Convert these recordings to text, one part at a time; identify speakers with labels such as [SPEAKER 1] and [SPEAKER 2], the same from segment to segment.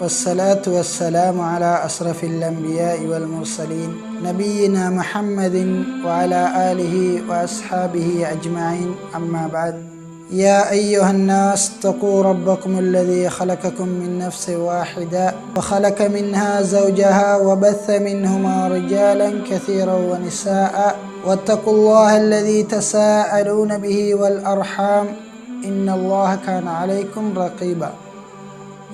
[SPEAKER 1] والصلاة والسلام على أشرف الأنبياء والمرسلين نبينا محمد وعلى آله وأصحابه أجمعين. أما بعد يا أيها الناس اتقوا ربكم الذي خلقكم من نفس واحدة وخلق منها زوجها وبث منهما رجالا كثيرا ونساء. واتقوا الله الذي تساءلون به والأرحام. إن الله كان عليكم رقيبا.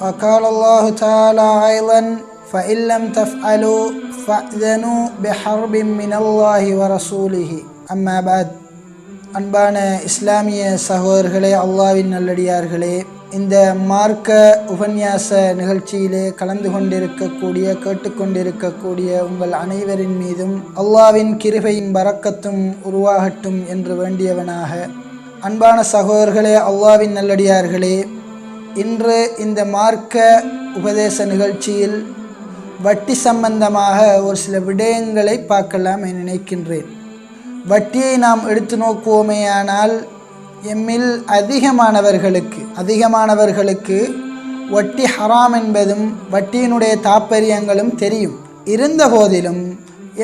[SPEAKER 1] وقال الله تعالى أيضا فإن لم تفعلوا فأذنوا بحرب من الله ورسوله أما بعد அன்பான இஸ்லாமிய சகோதரர்களே அல்லாவின் நல்லடியார்களே இந்த மார்க்க உபன்யாச நிகழ்ச்சியிலே கலந்து கொண்டிருக்கக்கூடிய கேட்டுக்கொண்டிருக்கக்கூடிய உங்கள் அனைவரின் மீதும் அல்லாவின் கிருபையும் பறக்கத்தும் உருவாகட்டும் என்று வேண்டியவனாக அன்பான சகோதரர்களே அல்லாவின் நல்லடியார்களே இன்று இந்த மார்க்க உபதேச நிகழ்ச்சியில் வட்டி சம்பந்தமாக ஒரு சில விடயங்களை பார்க்கலாம் என நினைக்கின்றேன். வட்டியை நாம் எடுத்து நோக்குவோமேயானால் எம்மில் அதிகமானவர்களுக்கு அதிகமானவர்களுக்கு வட்டி ஹராம் என்பதும் வட்டியினுடைய தாற்பயங்களும் தெரியும். இருந்த போதிலும்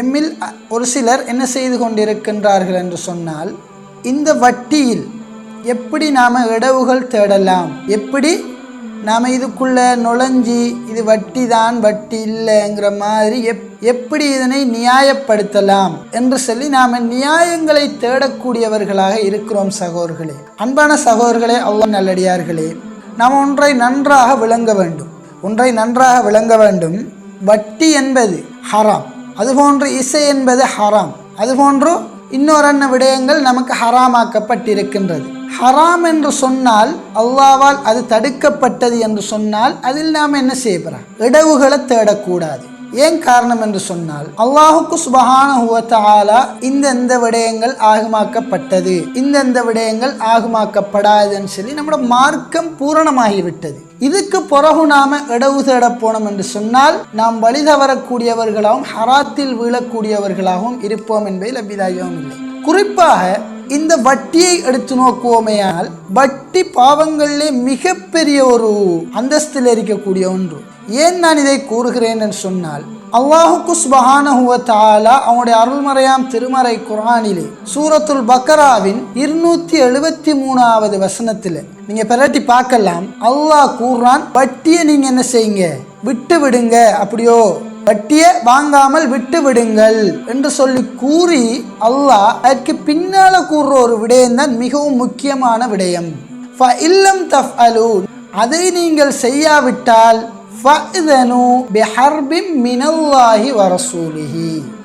[SPEAKER 1] எம்மில் ஒரு சிலர் என்ன செய்து கொண்டிருக்கின்றார்கள் என்று சொன்னால் இந்த வட்டியில் எப்படி நாம் இடவுகள் தேடலாம்? எப்படி நாம் இதுக்குள்ளே நுழைஞ்சி இது வட்டி தான் வட்டி இல்லைங்கிற மாதிரி எப் எப்படி இதனை நியாயப்படுத்தலாம்? என்று சொல்லி நாம் நியாயங்களை தேடக்கூடியவர்களாக இருக்கிறோம் சகோதர்களே. அன்பான சகோதரர்களே அவ்வளோ நல்லடியார்களே நாம் ஒன்றை நன்றாக விளங்க வேண்டும். ஒன்றை நன்றாக விளங்க வேண்டும். வட்டி என்பது ஹராம். அதுபோன்று இசை என்பது ஹராம். அதுபோன்று இன்னொரு விடயங்கள் நமக்கு ஹராமாக்கப்பட்டிருக்கின்றது. ஹராம் என்று சொன்னால் அல்லாவால் அது தடுக்கப்பட்டது என்று சொன்னால் அதில் நாம் என்ன செய்யப்படுறோம் இடவுகளை தேடக்கூடாது ஏன் காரணம் என்று சொன்னால் அல்லாஹுக்கு சுபஹான ஹுவத்தாலா இந்த இந்த விடயங்கள் ஆகுமாக்கப்பட்டது இந்த இந்த விடயங்கள் ஆகுமாக்கப்படாதுன்னு சொல்லி நம்மளோட மார்க்கம் பூரணமாகிவிட்டது இதுக்கு பிறகு நாம் இடவு தேட போனோம் என்று சொன்னால் நாம் வழி தவறக்கூடியவர்களாகவும் ஹராத்தில் வீழக்கூடியவர்களாகவும் இருப்போம் என்பதில் அபிதாயம் இல்லை. குறிப்பாக இந்த வட்டியை எடுத்து நோக்குவோமேயால் வட்டி பாவங்களிலே மிகப்பெரிய ஒரு அந்தஸ்தில் இருக்கக்கூடிய ஒன்று. ஏன் நான் இதை கூறுகிறேன் என்று சொன்னால் அல்லாஹுக்கு சுபஹானஹுவ தாலா அவனுடைய அருள்மறையாம் திருமறை குரானிலே சூரத்துல் பக்கராவின் இருநூத்தி எழுபத்தி மூணாவது வசனத்தில் நீங்கள் பிறட்டி பார்க்கலாம். அல்லாஹ் கூறுறான் வட்டியை நீங்கள் என்ன செய்யுங்க? விட்டு விடுங்க. அப்படியோ வட்டியை வாங்காமல் விட்டு விடுங்கள். என்று சொல்லி கூறி அல்லாஹ் அதற்கு பின்னால கூறுற ஒரு விடயம் தான் மிகவும் முக்கியமான விடயம். இல்லம் தஃப் அதை நீங்கள் செய்யாவிட்டால்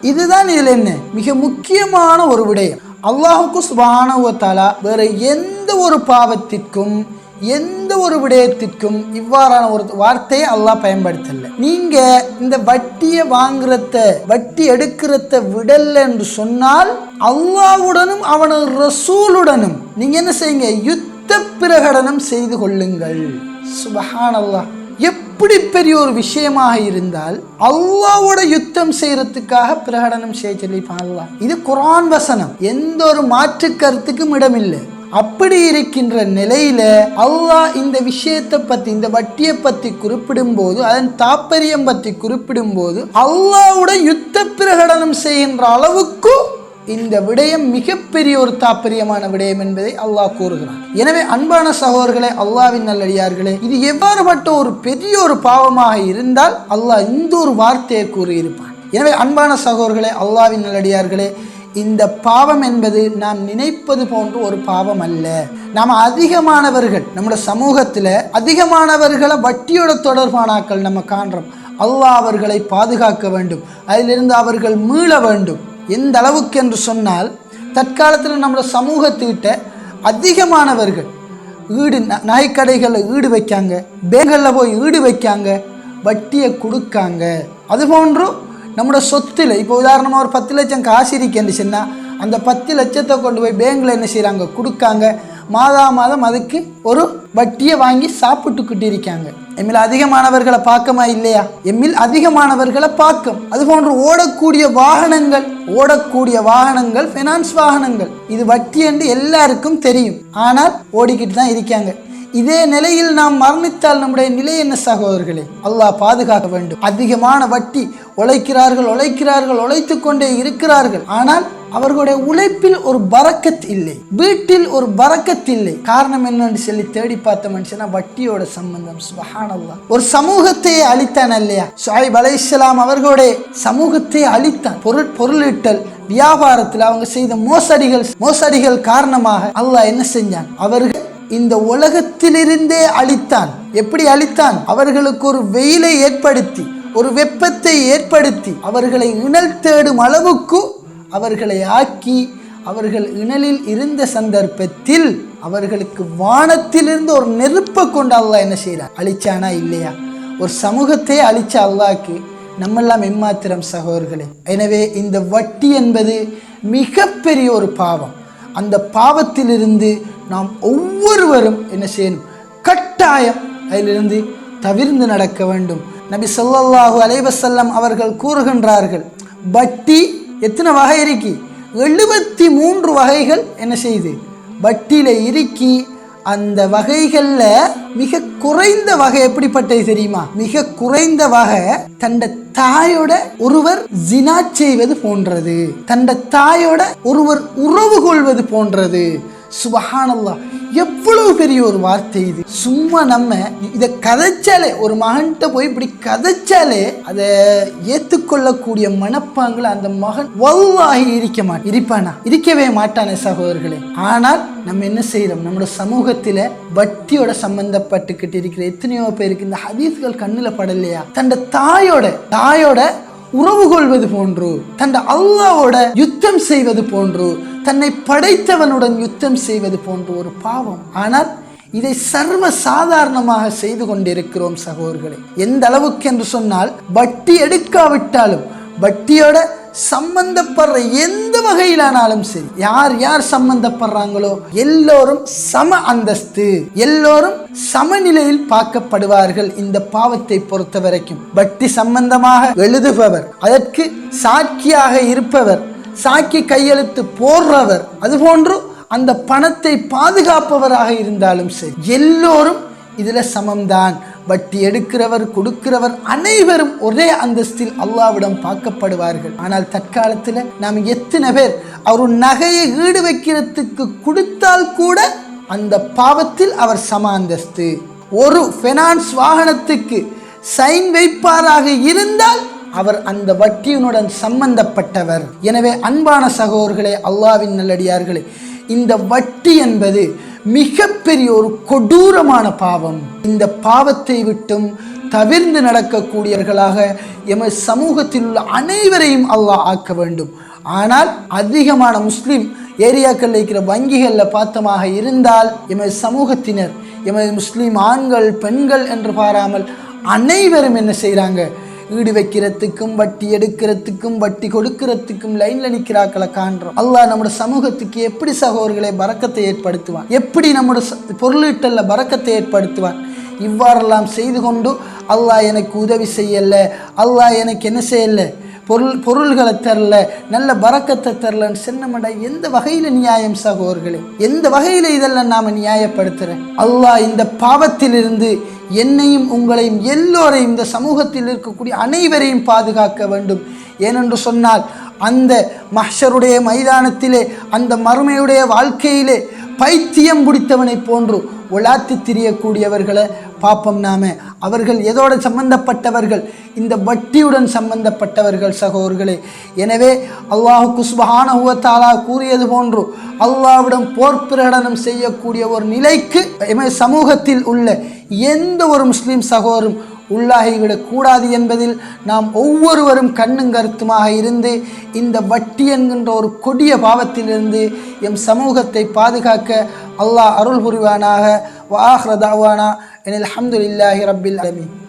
[SPEAKER 1] இதுதான் இதில் என்ன? மிக முக்கியமான ஒரு விடயம். அல்லாஹுக்கு சுப்ஹானஹு வ வேற எந்த ஒரு பாவத்திற்கும் எந்த ஒரு விடயத்திற்கும் இவ்வாறான ஒரு வார்த்தையை அல்லாஹ் பயன்படுத்தல. நீங்க இந்த வட்டியை வாங்குறத வட்டி எடுக்கிறத விடல என்று சொன்னால் அல்லாஹ்வுடனும் அவனது ரசூலுடனும் நீங்க என்ன செய்யுங்க? யுத்த பிரகடனம் செய்து கொள்ளுங்கள். சுபஹானல்லாஹ். எப்படி பெரிய ஒரு விஷயமாக இருந்தால் அல்லாவோட யுத்தம் செய்யறதுக்காக பிரகடனம் செய்ய சொல்லி அல்லாஹ் இது குரான் வசனம். எந்த ஒரு மாற்று கருத்துக்கும் இடமில்லை. அப்படி இருக்கின்ற நிலையில அல்லாஹ் இந்த விஷயத்தை பத்தி இந்த வட்டியை பத்தி குறிப்பிடும் போது அதன் தாற்பயம் பற்றி குறிப்பிடும் போது அல்லாவோட யுத்த பிரகடனம் செய்கின்ற அளவுக்கு இந்த விடயம் மிகப்பெரிய ஒரு தாற்பயமான விடயம் என்பதை அல்லாஹ் கூறுகிறான். எனவே அன்பான சகோதரர்களே அல்லாவின் நல்லடியார்களே இது எவ்வாறுபட்ட ஒரு பெரிய ஒரு பாவமாக இருந்தால் அல்லாஹ் இந்த ஒரு வார்த்தையை கூறியிருப்பான். எனவே அன்பான சகோதரர்களே அல்லாவின் நல்லடியார்களே இந்த பாவம் என்பது நாம் நினைப்பது போன்ற ஒரு பாவம் அல்ல. நாம் அதிகமானவர்கள் நம்முடைய சமூகத்தில் அதிகமானவர்களை வட்டியோட தொடர்பானாக்கள் நம்ம காண்றோம். அல்லாஹ் அவர்களை பாதுகாக்க வேண்டும். அதிலிருந்து அவர்கள் மீள வேண்டும். எந்த அளவுக்கு என்று சொன்னால் தற்காலத்தில் நம்மளோட சமூகத்துக்கிட்ட அதிகமானவர்கள் ஈடு நகைக்கடைகளில் ஈடு வைக்காங்க பேங்களில் போய் ஈடு வைக்காங்க வட்டியை கொடுக்காங்க. அதுபோன்றும் நம்மளோட சொத்தில் இப்போ உதாரணமாக ஒரு பத்து லட்சம் காசு இருக்குன்னு அந்த பத்து லட்சத்தை கொண்டு போய் பேங்கில் என்ன செய்கிறாங்க கொடுக்காங்க. மாதா மாதம் அதுக்கு ஒரு வட்டியை வாங்கி சாப்பிட்டுக்கிட்டு இருக்காங்க எம்மில் அதிகமானவர்களை பார்க்கமா இல்லையா? எம்மில் அதிகமானவர்களை பார்க்கும். அது போன்று ஓடக்கூடிய வாகனங்கள் ஓடக்கூடிய வாகனங்கள் ஃபினான்ஸ் வாகனங்கள். இது வட்டி என்று எல்லாருக்கும் தெரியும். ஆனால் ஓடிக்கிட்டு தான் இருக்காங்க. இதே நிலையில் நாம் மரணித்தால் நம்முடைய நிலை என்ன சகோதரர்களே? அல்லாஹ் பாதுகாக்க வேண்டும். அதிகமான வட்டி உழைக்கிறார்கள் உழைக்கிறார்கள் உழைத்து கொண்டே இருக்கிறார்கள். ஆனால் அவர்களுடைய உழைப்பில் ஒரு பறக்கத் இல்லை. வீட்டில் ஒரு பறக்கத் இல்லை. காரணம் என்னன்னு சொல்லி தேடி பார்த்த மனுஷனா வட்டியோட சம்பந்தம். சுபஹானல்லா. ஒரு சமூகத்தை அழித்தான் இல்லையா? ஷாயிப் இஸ்லாம் அவர்களுடைய சமூகத்தை அழித்தான். பொருள் பொருளீட்டல் வியாபாரத்தில் அவங்க செய்த மோசடிகள் மோசடிகள் காரணமாக அல்லாஹ் என்ன செஞ்சான்? அவர்கள் இந்த உலகத்திலிருந்தே அழித்தான். எப்படி அழித்தான்? அவர்களுக்கு ஒரு வெயிலை ஏற்படுத்தி ஒரு வெப்பத்தை ஏற்படுத்தி அவர்களை இணல் தேடும் அளவுக்கு அவர்களை ஆக்கி அவர்கள் இணலில் இருந்த சந்தர்ப்பத்தில் அவர்களுக்கு வானத்திலிருந்து ஒரு நெருப்பை கொண்டு அல்லாஹ் என்ன செய்கிறார் அழிச்சானா இல்லையா? ஒரு சமூகத்தை அழிச்ச அல்லாக்கு நம்மெல்லாம் எம்மாத்திரம் சகோதரர்களே. எனவே இந்த வட்டி என்பது மிகப்பெரிய ஒரு பாவம். அந்த பாவத்திலிருந்து நாம் ஒவ்வொருவரும் என்ன செய்யணும்? கட்டாயம் அதிலிருந்து தவிர்ந்து நடக்க வேண்டும். நபி ஸல்லல்லாஹு அலைவசல்லம் அவர்கள் கூறுகின்றார்கள் வட்டி எத்தனை வகை இருக்கு? எழுபத்தி மூன்று வகைகள் என்ன செய்யுது வட்டியில் இருக்கி அந்த வகைகளில் மிக குறைந்த வகை எப்படிப்பட்டது தெரியுமா? மிக குறைந்த வகை தண்ட தாயோட ஒருவர் ஜினா செய்வது போன்றது. தண்ட தாயோட ஒருவர் உறவு கொள்வது போன்றது. சுபஹானல்லா. எவ்வளவு பெரிய ஒரு வார்த்தை இது. சும்மா நம்ம இதை கதைச்சாலே ஒரு மகன்கிட்ட போய் இப்படி கதைச்சாலே அதை ஏற்றுக்கொள்ளக்கூடிய மனப்பாங்கில் அந்த மகன் வல்லாகி இருக்க மாட்டான் இருப்பானா? இருக்கவே மாட்டானே சகோதரர்களே. ஆனால் நம்ம என்ன செய்கிறோம் நம்மளோட சமூகத்தில் வட்டியோட சம்மந்தப்பட்டுக்கிட்டு இருக்கிற எத்தனையோ பேருக்கு இந்த ஹதீஸ்கள் கண்ணில் படலையா? தன்னோட தாயோட தாயோட உறவு கொள்வது போன்று தன் அல்லாவோட யுத்தம் செய்வது போன்று தன்னை படைத்தவனுடன் யுத்தம் செய்வது போன்று ஒரு பாவம். ஆனால் இதை சர்வ சாதாரணமாக செய்து கொண்டிருக்கிறோம் சகோதரர்களே. எந்த அளவுக்கு என்று சொன்னால் வட்டி எடுக்காவிட்டாலும் வட்டியோட சம்பந்தப்படுற எந்த வகையிலானாலும் சரி யார் யார் சம்பந்தப்படுறாங்களோ எல்லோரும் சம அந்தஸ்து எல்லோரும் சமநிலையில் பார்க்கப்படுவார்கள் இந்த பாவத்தை பொறுத்த வரைக்கும். பக்தி சம்பந்தமாக எழுதுபவர் அதற்கு சாட்சியாக இருப்பவர் சாக்கி கையெழுத்து போடுறவர் அதுபோன்று அந்த பணத்தை பாதுகாப்பவராக இருந்தாலும் சரி எல்லோரும் இதுல சமம்தான். வட்டி எடுக்கிறவர் கொடுக்கிறவர் அனைவரும் ஒரே அந்தஸ்தில் அல்லாவிடம் பார்க்கப்படுவார்கள். ஆனால் தற்காலத்தில் நாம் எத்தனை பேர் அவர் நகையை ஈடு வைக்கிறதுக்கு கொடுத்தால் கூட அந்த பாவத்தில் அவர் சம அந்தஸ்து. ஒரு ஃபைனான்ஸ் வாகனத்துக்கு சைன் வைப்பாராக இருந்தால் அவர் அந்த வட்டியினுடன் சம்பந்தப்பட்டவர். எனவே அன்பான சகோதரர்களே அல்லாவின் நல்லடியார்களே இந்த வட்டி என்பது மிகப்பெரிய ஒரு கொடூரமான பாவம். இந்த பாவத்தை விட்டும் தவிர்ந்து நடக்கக்கூடியவர்களாக எமது சமூகத்தில் உள்ள அனைவரையும் அல்லாஹ் ஆக்க வேண்டும். ஆனால் அதிகமான முஸ்லீம் ஏரியாக்களில் இருக்கிற வங்கிகளில் பார்த்தமாக இருந்தால் எமது சமூகத்தினர் எமது முஸ்லீம் ஆண்கள் பெண்கள் என்று பாராமல் அனைவரும் என்ன செய்கிறாங்க வீடு வைக்கிறதுக்கும் வட்டி எடுக்கிறதுக்கும் வட்டி கொடுக்கிறதுக்கும் லைன்ல நிற்கிறாக்களை காண்றோம். அல்லாஹ் நம்முடைய சமூகத்துக்கு எப்படி சகோதரர்களை பறக்கத்தை ஏற்படுத்துவான்? எப்படி நம்முடைய பொருளீட்டல்ல பறக்கத்தை ஏற்படுத்துவான்? இவ்வாறெல்லாம் செய்து கொண்டு அல்லாஹ் எனக்கு உதவி செய்யல. அல்லாஹ் எனக்கு என்ன செய்யல? பொருள் பொருள்களை தரல நல்ல பறக்கத்தை தரலன்னு சின்னமடா எந்த வகையில் நியாயம் சகோர்களே எந்த வகையில் இதெல்லாம் நாம் நியாயப்படுத்துகிறேன் அல்லாஹ் இந்த பாவத்திலிருந்து என்னையும் உங்களையும் எல்லோரையும் இந்த சமூகத்தில் இருக்கக்கூடிய அனைவரையும் பாதுகாக்க வேண்டும். ஏனென்று சொன்னால் அந்த மஹ்ஷருடைய மைதானத்திலே அந்த மறுமையுடைய வாழ்க்கையிலே பைத்தியம் பிடித்தவனை போன்று உலாத்தி திரியக்கூடியவர்களை பார்ப்போம் நாம். அவர்கள் எதோடு சம்பந்தப்பட்டவர்கள்? இந்த வட்டியுடன் சம்பந்தப்பட்டவர்கள் சகோதரர்களே. எனவே அல்லாஹு குஸ்பஹானஹுவ கூறியது போன்று அல்லாவிடம் போர் பிரகடனம் செய்யக்கூடிய ஒரு நிலைக்கு சமூகத்தில் உள்ள எந்த ஒரு முஸ்லீம் சகோதரும் உள்ளாகிவிடக் கூடாது என்பதில் நாம் ஒவ்வொருவரும் கண்ணும் கருத்துமாக இருந்து இந்த வட்டி என்கின்ற ஒரு கொடிய பாவத்திலிருந்து எம் சமூகத்தை பாதுகாக்க அல்லாஹ் அருள் புரிவானாக. வாஹ்ரதாவானா எனில் அல்ஹம்துலில்லாஹி ரப்பில் அலமீன்.